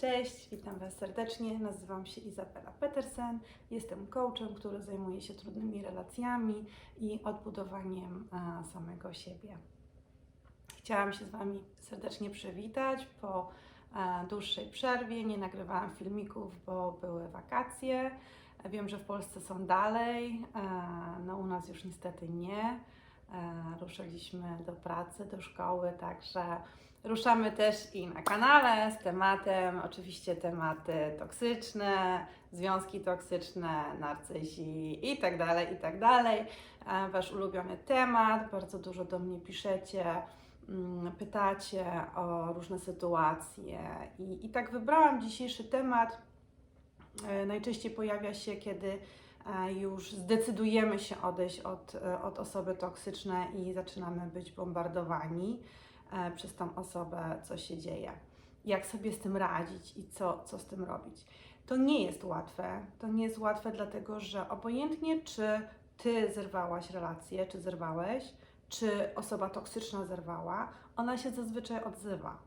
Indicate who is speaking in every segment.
Speaker 1: Cześć, witam Was serdecznie. Nazywam się Izabela Petersen. Jestem coachem, który zajmuje się trudnymi relacjami i odbudowaniem samego siebie. Chciałam się z Wami serdecznie przywitać po dłuższej przerwie. Nie nagrywałam filmików, bo były wakacje. Wiem, że w Polsce są dalej, no u nas już niestety nie. Ruszyliśmy do pracy, do szkoły, także ruszamy też i na kanale z tematem, oczywiście tematy toksyczne, związki toksyczne, narcyzi i tak dalej, i tak dalej. E, Wasz ulubiony temat, bardzo dużo do mnie piszecie, mm, pytacie o różne sytuacje i, i tak wybrałam dzisiejszy temat. E, Najczęściej pojawia się, kiedy e, już zdecydujemy się odejść od, od osoby toksycznej i zaczynamy być bombardowani przez tą osobę, co się dzieje. Jak sobie z tym radzić i co, co z tym robić. To nie jest łatwe. To nie jest łatwe, dlatego że obojętnie, czy ty zerwałaś relację, czy zerwałeś, czy osoba toksyczna zerwała, ona się zazwyczaj odzywa.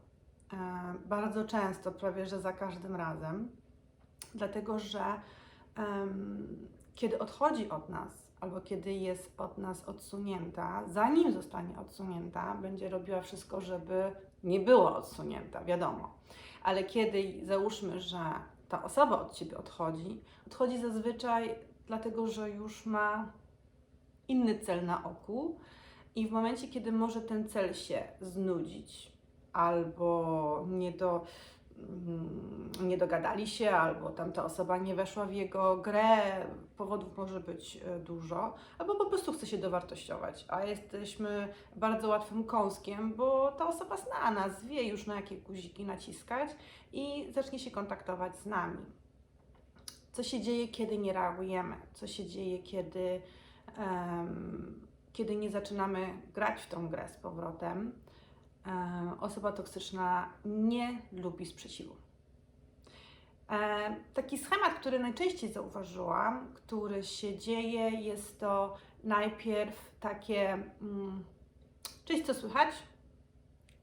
Speaker 1: E, Bardzo często, prawie że za każdym razem dlatego że kiedy odchodzi od nas, albo kiedy jest od nas odsunięta, zanim zostanie odsunięta, będzie robiła wszystko, żeby nie była odsunięta, wiadomo. Ale kiedy załóżmy, że ta osoba od ciebie odchodzi, odchodzi zazwyczaj dlatego, że już ma inny cel na oku i w momencie, kiedy może ten cel się znudzić albo nie do nie dogadali się, albo tamta osoba nie weszła w jego grę, powodów może być e, dużo, albo po prostu chce się dowartościować, a jesteśmy bardzo łatwym kąskiem, bo ta osoba zna nas, wie już na jakie guziki naciskać i zacznie się kontaktować z nami. Co się dzieje, kiedy nie reagujemy? Co się dzieje, kiedy, em, kiedy nie zaczynamy grać w tą grę z powrotem? E, osoba toksyczna nie lubi sprzeciwu. E, Taki schemat, który najczęściej zauważyłam, który się dzieje, jest to najpierw takie, mm, cześć, co słychać?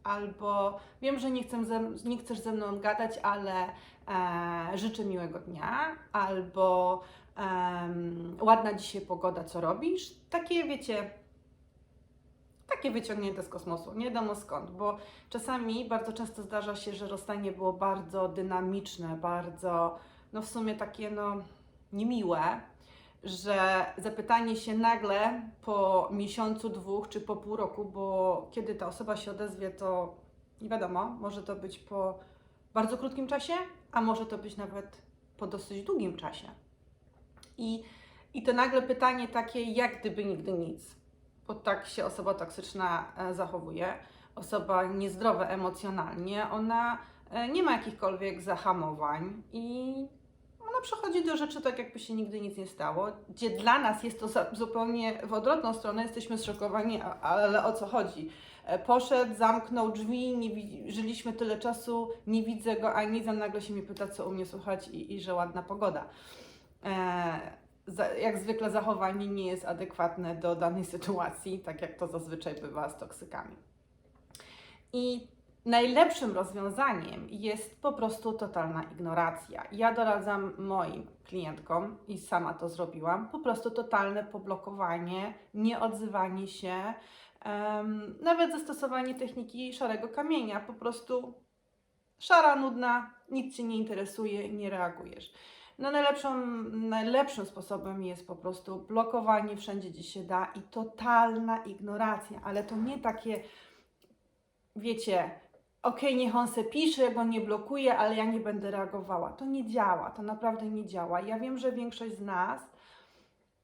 Speaker 1: Albo wiem, że nie, chcę ze, nie chcesz ze mną gadać, ale e, życzę miłego dnia. Albo em, ładna dzisiaj pogoda, co robisz? Takie, wiecie, takie wyciągnięte z kosmosu, nie wiadomo skąd, bo czasami bardzo często zdarza się, że rozstanie było bardzo dynamiczne, bardzo, no w sumie takie, no niemiłe, że zapytanie się nagle po miesiącu, dwóch czy po pół roku, bo kiedy ta osoba się odezwie, to nie wiadomo, może to być po bardzo krótkim czasie, a może to być nawet po dosyć długim czasie. I, i to nagle pytanie takie, jak gdyby nigdy nic bo tak się osoba toksyczna e, zachowuje, osoba niezdrowa emocjonalnie, ona e, nie ma jakichkolwiek zahamowań i ona przechodzi do rzeczy tak, jakby się nigdy nic nie stało, gdzie dla nas jest to zupełnie w odwrotną stronę, jesteśmy zszokowani, ale o co chodzi? E, Poszedł, zamknął drzwi, nie żyliśmy tyle czasu, nie widzę go, a nic, nagle się mnie pyta, co u mnie słychać i, i że ładna pogoda. Jak zwykle zachowanie nie jest adekwatne do danej sytuacji, tak jak to zazwyczaj bywa z toksykami. I najlepszym rozwiązaniem jest po prostu totalna ignoracja. Ja doradzam moim klientkom i sama to zrobiłam, po prostu totalne poblokowanie, nieodzywanie się, em, nawet zastosowanie techniki szarego kamienia, po prostu szara, nudna, nic Cię nie interesuje, nie reagujesz. No najlepszą, najlepszym sposobem jest po prostu blokowanie wszędzie, gdzie się da i totalna ignoracja, ale to nie takie, wiecie, okej, niech on se pisze, on nie blokuje, ale ja nie będę reagowała. To nie działa, to naprawdę nie działa. Ja wiem, że większość z nas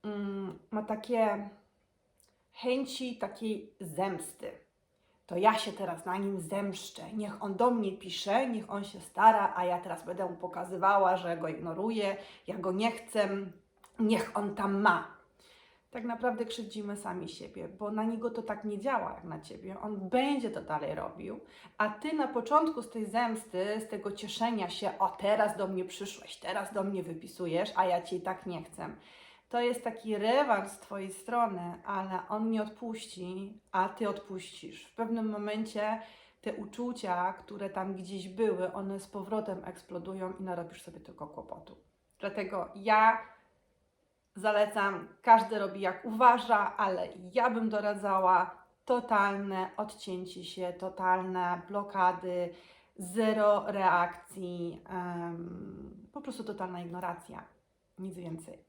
Speaker 1: mm, ma takie chęci takiej zemsty to ja się teraz na nim zemszczę. Niech on do mnie pisze, niech on się stara, a ja teraz będę mu pokazywała, że go ignoruję, ja go nie chcę, niech on tam ma. Tak naprawdę krzywdzimy sami siebie, bo na niego to tak nie działa jak na ciebie. On będzie to dalej robił, a ty na początku z tej zemsty, z tego cieszenia się, o teraz do mnie przyszłeś, teraz do mnie wypisujesz, a ja cię i tak nie chcę to jest taki rewanż z Twojej strony, ale on nie odpuści, a Ty odpuścisz. W pewnym momencie te uczucia, które tam gdzieś były, one z powrotem eksplodują i narobisz sobie tylko kłopotu. Dlatego ja zalecam, każdy robi jak uważa, ale ja bym doradzała totalne odcięcie się, totalne blokady, zero reakcji, em, po prostu totalna ignoracja, nic więcej.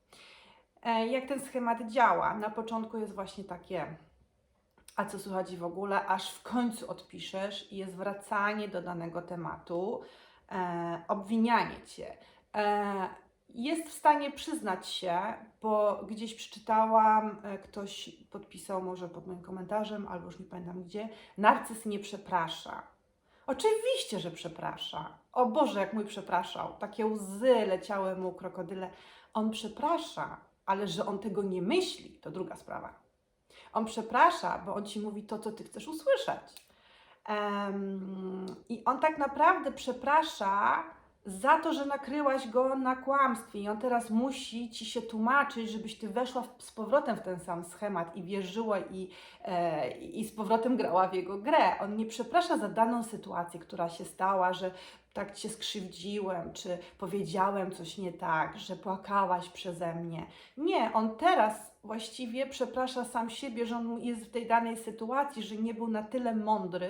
Speaker 1: E, jak ten schemat działa? Na początku jest właśnie takie, a co słychać w ogóle, aż w końcu odpiszesz i jest wracanie do danego tematu, e, obwinianie cię. E, jest w stanie przyznać się, bo gdzieś przeczytałam, e, ktoś podpisał może pod moim komentarzem, albo już nie pamiętam gdzie, narcyz nie przeprasza. Oczywiście, że przeprasza. O Boże, jak mój przepraszał. Takie łzy leciały mu krokodyle. On przeprasza, ale że on tego nie myśli, to druga sprawa. On przeprasza, bo on ci mówi to, co ty chcesz usłyszeć. Em, I on tak naprawdę przeprasza za to, że nakryłaś go na kłamstwie i on teraz musi ci się tłumaczyć, żebyś ty weszła w, z powrotem w ten sam schemat i wierzyła i, e, i z powrotem grała w jego grę. On nie przeprasza za daną sytuację, która się stała, że tak cię skrzywdziłem, czy powiedziałem coś nie tak, że płakałaś przeze mnie. Nie, on teraz właściwie przeprasza sam siebie, że on jest w tej danej sytuacji, że nie był na tyle mądry,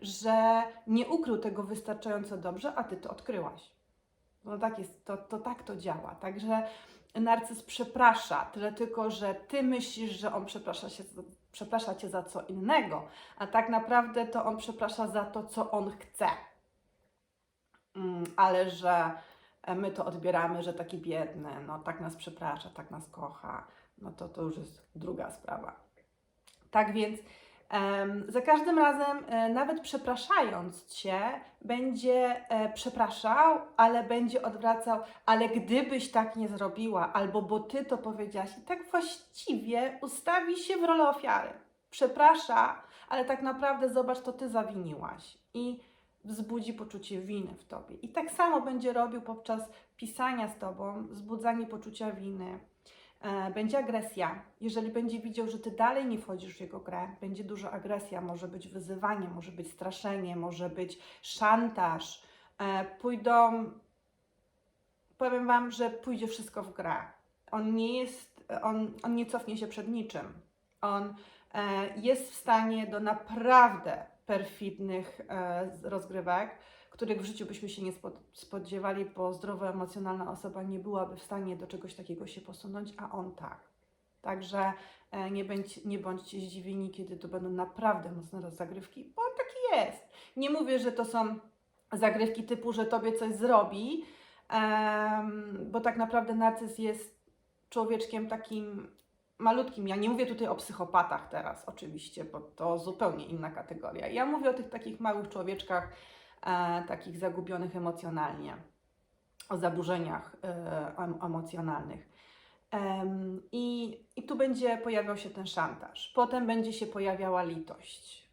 Speaker 1: że nie ukrył tego wystarczająco dobrze, a ty to odkryłaś. No tak jest, to, to tak to działa. Także narcyz przeprasza, tyle tylko, że ty myślisz, że on przeprasza, się, przeprasza cię za co innego, a tak naprawdę to on przeprasza za to, co on chce. Mm, ale że my to odbieramy, że taki biedny, no tak nas przeprasza, tak nas kocha, no to to już jest druga sprawa. Tak więc Za każdym razem, e, nawet przepraszając cię, będzie e, przepraszał, ale będzie odwracał, ale gdybyś tak nie zrobiła, albo bo ty to powiedziałaś, i tak właściwie ustawi się w rolę ofiary. Przeprasza, ale tak naprawdę zobacz, to ty zawiniłaś. I wzbudzi poczucie winy w tobie. I tak samo będzie robił podczas pisania z tobą, wzbudzanie poczucia winy będzie agresja. Jeżeli będzie widział, że ty dalej nie wchodzisz w jego grę, będzie duża agresja, może być wyzywanie, może być straszenie, może być szantaż. E, pójdą, powiem Wam, że pójdzie wszystko w grę. On nie jest, on, on nie cofnie się przed niczym. On e, jest w stanie do naprawdę perfidnych rozgrywek których w życiu byśmy się nie spodziewali, bo zdrowa emocjonalna osoba nie byłaby w stanie do czegoś takiego się posunąć, a on tak. Także e, nie, bądź, nie bądźcie zdziwieni, kiedy to będą naprawdę mocne zagrywki, bo on taki jest. Nie mówię, że to są zagrywki typu, że tobie coś zrobi, bo tak naprawdę narcyz jest człowieczkiem takim malutkim. Ja nie mówię tutaj o psychopatach teraz, oczywiście, bo to zupełnie inna kategoria. Ja mówię o tych takich małych człowieczkach, takich zagubionych emocjonalnie, o zaburzeniach e, emocjonalnych. I, I tu będzie pojawiał się ten szantaż, potem będzie się pojawiała litość.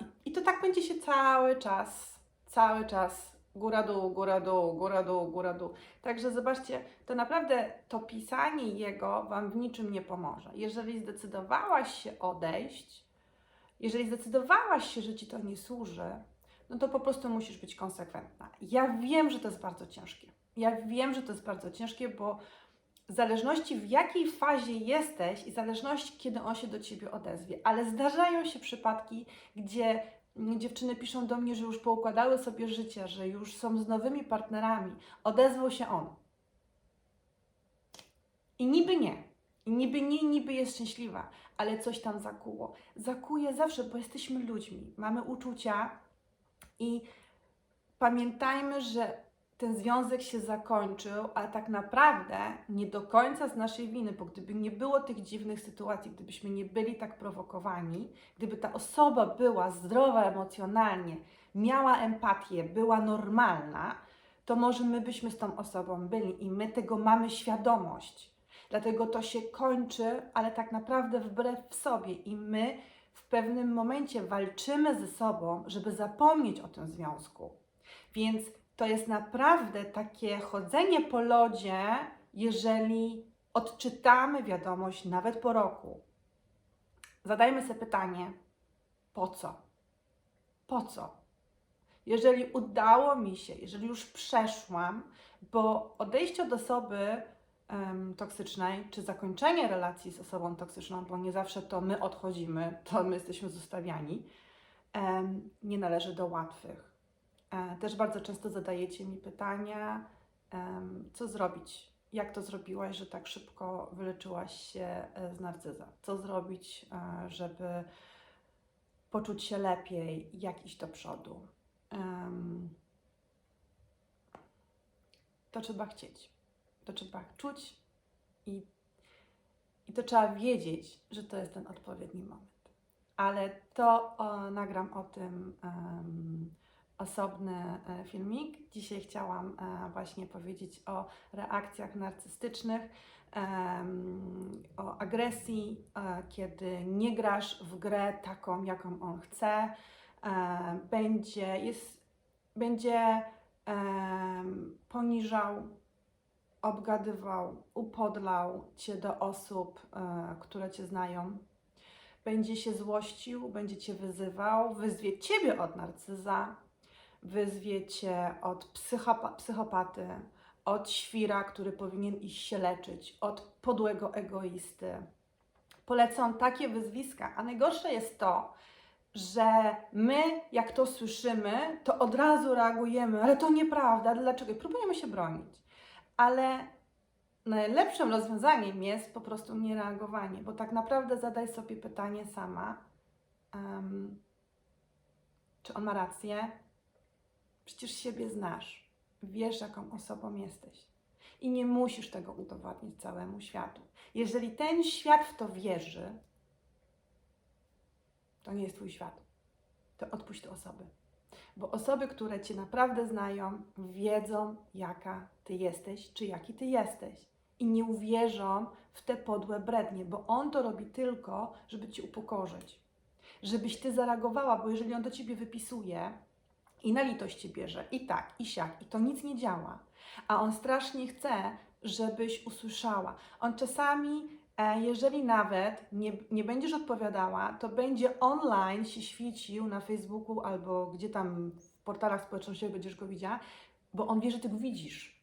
Speaker 1: I, I to tak będzie się cały czas, cały czas góra dół, góra dół, góra dół, góra dół. Także zobaczcie, to naprawdę to pisanie jego Wam w niczym nie pomoże. Jeżeli zdecydowałaś się odejść, jeżeli zdecydowałaś się, że Ci to nie służy, no to po prostu musisz być konsekwentna. Ja wiem, że to jest bardzo ciężkie. Ja wiem, że to jest bardzo ciężkie, bo w zależności w jakiej fazie jesteś i zależności kiedy on się do ciebie odezwie, ale zdarzają się przypadki, gdzie dziewczyny piszą do mnie, że już poukładały sobie życie, że już są z nowymi partnerami, odezwał się on. I niby nie. I niby nie, niby jest szczęśliwa, ale coś tam zakuło. Zakuje zawsze, bo jesteśmy ludźmi. Mamy uczucia, i pamiętajmy, że ten związek się zakończył, ale tak naprawdę nie do końca z naszej winy, bo gdyby nie było tych dziwnych sytuacji, gdybyśmy nie byli tak prowokowani, gdyby ta osoba była zdrowa emocjonalnie, miała empatię, była normalna, to może my byśmy z tą osobą byli i my tego mamy świadomość. Dlatego to się kończy, ale tak naprawdę wbrew sobie i my pewnym momencie walczymy ze sobą, żeby zapomnieć o tym związku. Więc to jest naprawdę takie chodzenie po lodzie, jeżeli odczytamy wiadomość nawet po roku. Zadajmy sobie pytanie, po co? Po co? jeżeli udało mi się, jeżeli już przeszłam, bo odejście od osoby toksycznej, czy zakończenie relacji z osobą toksyczną, bo nie zawsze to my odchodzimy, to my jesteśmy zostawiani, nie należy do łatwych. E, Też bardzo często zadajecie mi pytania, co zrobić, jak to zrobiłaś, że tak szybko wyleczyłaś się e, z narcyza? Co zrobić, e, żeby poczuć się lepiej, jak iść do przodu? To trzeba chcieć, to trzeba czuć i, i to trzeba wiedzieć, że to jest ten odpowiedni moment. Ale to o, nagram o tym em, osobny e, filmik. Dzisiaj chciałam e, właśnie powiedzieć o reakcjach narcystycznych, o agresji, e, kiedy nie grasz w grę taką, jaką on chce. Będzie, jest, będzie poniżał, obgadywał, upodlał cię do osób, e, które cię znają. Będzie się złościł, będzie cię wyzywał, wyzwie ciebie od narcyza, wyzwie cię od psychopa- psychopaty, od świra, który powinien iść się leczyć, od podłego egoisty. Polecam takie wyzwiska, a najgorsze jest to, że my, jak to słyszymy, to od razu reagujemy, ale to nieprawda, dlaczego? I próbujemy się bronić. Ale najlepszym rozwiązaniem jest po prostu niereagowanie, bo tak naprawdę zadaj sobie pytanie sama, em, czy on ma rację? Przecież siebie znasz, wiesz, jaką osobą jesteś. I nie musisz tego udowadniać całemu światu. Jeżeli ten świat w to wierzy, to nie jest Twój świat. To odpuść te osoby. Bo osoby, które Cię naprawdę znają, wiedzą, jaka Ty jesteś, czy jaki Ty jesteś. I nie uwierzą w te podłe brednie, bo on to robi tylko, żeby Cię upokorzyć. Żebyś Ty zareagowała, bo jeżeli on do Ciebie wypisuje i na litość Cię bierze, i tak, i siak, i to nic nie działa, a on strasznie chce, żebyś usłyszała. On czasami Jeżeli nawet nie, nie będziesz odpowiadała, to będzie online się świecił na Facebooku albo gdzie tam w portalach społecznościowych będziesz go widziała, bo on wie, że ty go widzisz.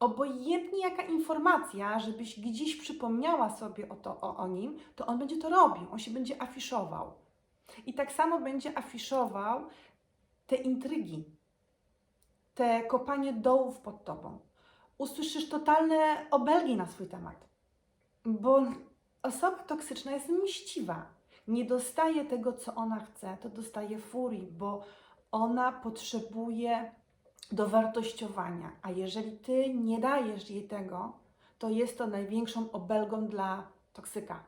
Speaker 1: Obojętnie jaka informacja, żebyś gdzieś przypomniała sobie o, to, o, o nim, to on będzie to robił, on się będzie afiszował. I tak samo będzie afiszował te intrygi, te kopanie dołów pod tobą. Usłyszysz totalne obelgi na swój temat. Bo osoba toksyczna jest mściwa. Nie dostaje tego, co ona chce, to dostaje furii, bo ona potrzebuje dowartościowania. A jeżeli ty nie dajesz jej tego, to jest to największą obelgą dla toksyka.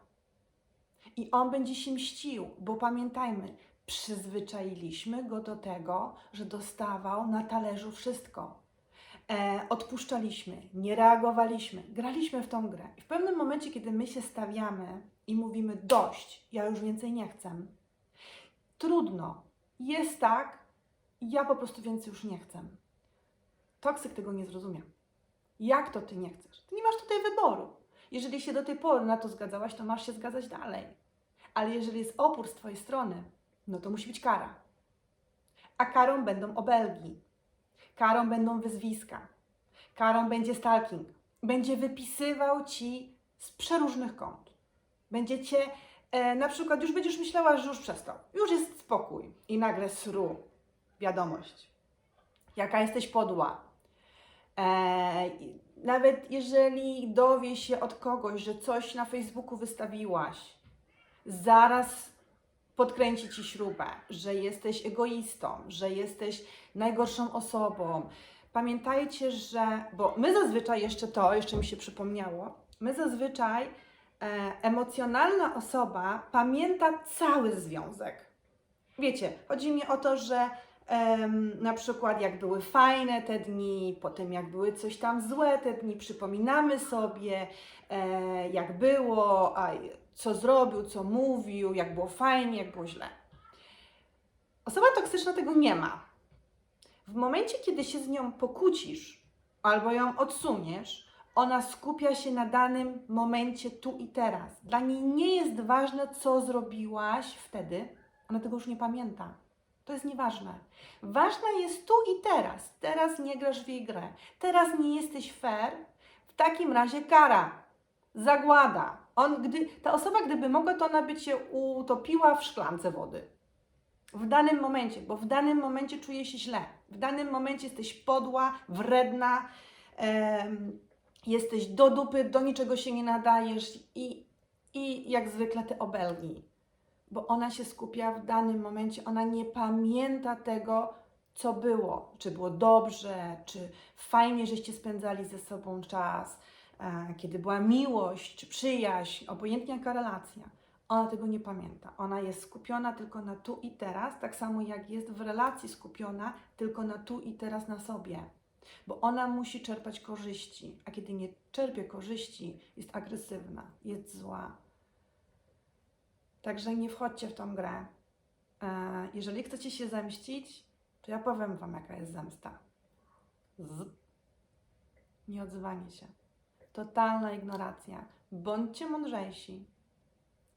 Speaker 1: I on będzie się mścił, bo pamiętajmy, przyzwyczailiśmy go do tego, że dostawał na talerzu wszystko odpuszczaliśmy, nie reagowaliśmy, graliśmy w tą grę. I w pewnym momencie, kiedy my się stawiamy i mówimy dość, ja już więcej nie chcę, trudno, jest tak, ja po prostu więcej już nie chcę. Toksyk tego nie zrozumie. Jak to ty nie chcesz? Ty nie masz tutaj wyboru. Jeżeli się do tej pory na to zgadzałaś, to masz się zgadzać dalej. Ale jeżeli jest opór z twojej strony, no to musi być kara. A karą będą obelgi, Karą będą wyzwiska. Karą będzie stalking. Będzie wypisywał ci z przeróżnych kont. Będzie cię, e, na przykład, już będziesz myślała, że już przestał. Już jest spokój. I nagle sru. Wiadomość. Jaka jesteś podła. E, nawet jeżeli dowie się od kogoś, że coś na Facebooku wystawiłaś, zaraz podkręci ci śrubę, że jesteś egoistą, że jesteś najgorszą osobą. Pamiętajcie, że, bo my zazwyczaj jeszcze to, jeszcze mi się przypomniało, my zazwyczaj e, emocjonalna osoba pamięta cały związek. Wiecie, chodzi mi o to, że na przykład jak były fajne te dni, potem jak były coś tam złe te dni, przypominamy sobie, e, jak było, co zrobił, co mówił, jak było fajnie, jak było źle. Osoba toksyczna tego nie ma. W momencie, kiedy się z nią pokłócisz albo ją odsuniesz, ona skupia się na danym momencie tu i teraz. Dla niej nie jest ważne, co zrobiłaś wtedy, ona tego już nie pamięta. To jest nieważne. Ważne jest tu i teraz. Teraz nie grasz w jej grę. Teraz nie jesteś fair. W takim razie kara. Zagłada. On, gdy, ta osoba, gdyby mogła, to ona by cię utopiła w szklance wody. W danym momencie, bo w danym momencie czuje się źle. W danym momencie jesteś podła, wredna, em, jesteś do dupy, do niczego się nie nadajesz i, i jak zwykle te obelgi. Bo ona się skupia w danym momencie, ona nie pamięta tego, co było. Czy było dobrze, czy fajnie, żeście spędzali ze sobą czas, e, kiedy była miłość, czy przyjaźń, obojętnie jaka relacja. Ona tego nie pamięta. Ona jest skupiona tylko na tu i teraz, tak samo jak jest w relacji skupiona tylko na tu i teraz na sobie. Bo ona musi czerpać korzyści, a kiedy nie czerpie korzyści, jest agresywna, jest zła. Także nie wchodźcie w tą grę. E, Jeżeli chcecie się zemścić, to ja powiem Wam, jaka jest zemsta. Z. Nieodzywanie się. Totalna ignoracja. Bądźcie mądrzejsi.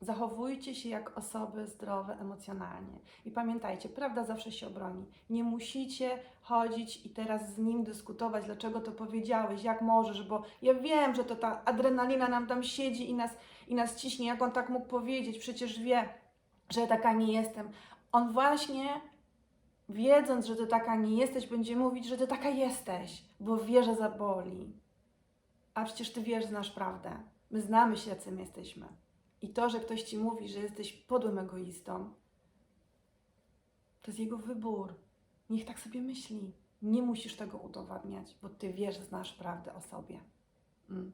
Speaker 1: Zachowujcie się jak osoby zdrowe emocjonalnie. I pamiętajcie, prawda zawsze się obroni. Nie musicie chodzić i teraz z nim dyskutować, dlaczego to powiedziałeś, jak możesz, bo ja wiem, że to ta adrenalina nam tam siedzi i nas, i nas ciśnie, jak on tak mógł powiedzieć, przecież wie, że taka nie jestem. On właśnie, wiedząc, że ty taka nie jesteś, będzie mówić, że ty taka jesteś, bo wie, że zaboli. A przecież ty wiesz, znasz prawdę. My znamy się, jacy my jesteśmy. I to, że ktoś ci mówi, że jesteś podłym egoistą, to jest jego wybór. Niech tak sobie myśli. Nie musisz tego udowadniać, bo ty wiesz, znasz prawdę o sobie. Mm.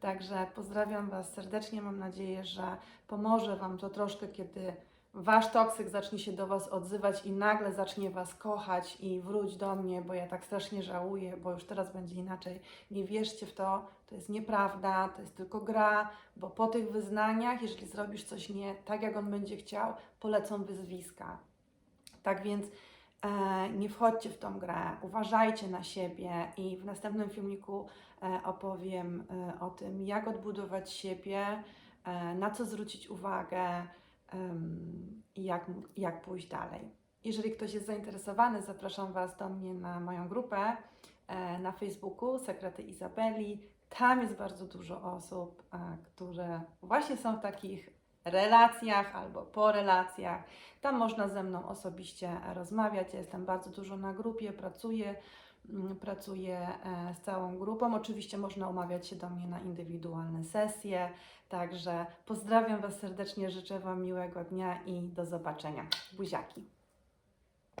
Speaker 1: Także pozdrawiam Was serdecznie. Mam nadzieję, że pomoże Wam to troszkę, kiedy Wasz toksyk zacznie się do Was odzywać i nagle zacznie Was kochać i wróć do mnie, bo ja tak strasznie żałuję, bo już teraz będzie inaczej. Nie wierzcie w to, to jest nieprawda, to jest tylko gra, bo po tych wyznaniach, jeżeli zrobisz coś nie tak, jak on będzie chciał, polecą wyzwiska. Tak więc e, nie wchodźcie w tą grę, uważajcie na siebie i w następnym filmiku e, opowiem e, o tym, jak odbudować siebie, e, na co zwrócić uwagę jak, jak pójść dalej. Jeżeli ktoś jest zainteresowany, zapraszam Was do mnie na moją grupę e, na Facebooku Sekrety Izabeli. Tam jest bardzo dużo osób, e, które właśnie są w takich relacjach albo po relacjach. Tam można ze mną osobiście rozmawiać. Ja jestem bardzo dużo na grupie, pracuję, pracuję e, z całą grupą. Oczywiście można umawiać się do mnie na indywidualne sesje. Także pozdrawiam Was serdecznie, życzę Wam miłego dnia i do zobaczenia. Buziaki.